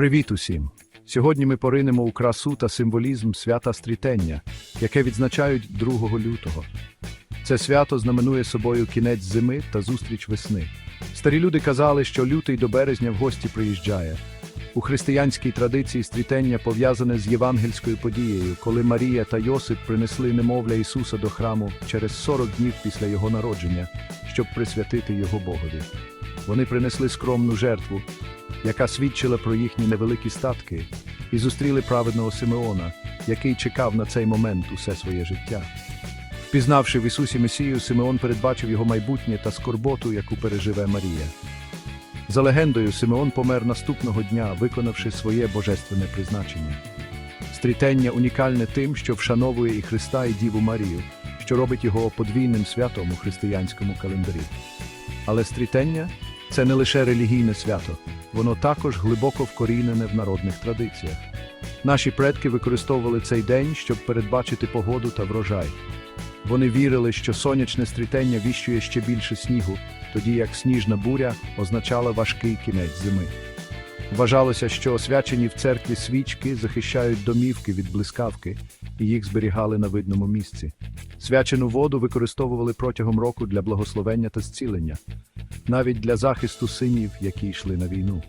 Привіт усім! Сьогодні ми поринемо у красу та символізм свята Стрітення, яке відзначають 2 лютого. Це свято знаменує собою кінець зими та зустріч весни. Старі люди казали, що лютий до березня в гості приїжджає. У християнській традиції стрітення пов'язане з євангельською подією, коли Марія та Йосип принесли немовля Ісуса до храму через 40 днів після його народження, щоб присвятити його Богові. Вони принесли скромну жертву, яка свідчила про їхні невеликі статки, і зустріли праведного Симеона, який чекав на цей момент усе своє життя. Впізнавши в Ісусі Месію, Симеон передбачив його майбутнє та скорботу, яку переживе Марія. За легендою, Симеон помер наступного дня, виконавши своє божественне призначення. Стрітення унікальне тим, що вшановує і Христа, і Діву Марію, що робить його подвійним святом у християнському календарі. Але стрітення це не лише релігійне свято, воно також глибоко вкорінене в народних традиціях. Наші предки використовували цей день, щоб передбачити погоду та врожай. Вони вірили, що сонячне стрітення віщує ще більше снігу, тоді як сніжна буря означала важкий кінець зими. Вважалося, що освячені в церкві свічки захищають домівки від блискавки, і їх зберігали на видному місці. Свячену воду використовували протягом року для благословення та зцілення, навіть для захисту синів, які йшли на війну.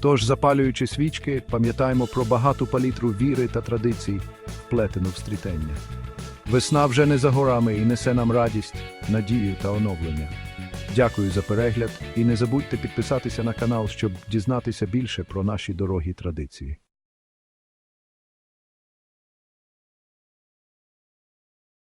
Тож, запалюючи свічки, пам'ятаємо про багату палітру віри та традицій, вплетену в стрітення. Весна вже не за горами і несе нам радість, надію та оновлення. Дякую за перегляд і не забудьте підписатися на канал, щоб дізнатися більше про наші дорогі традиції.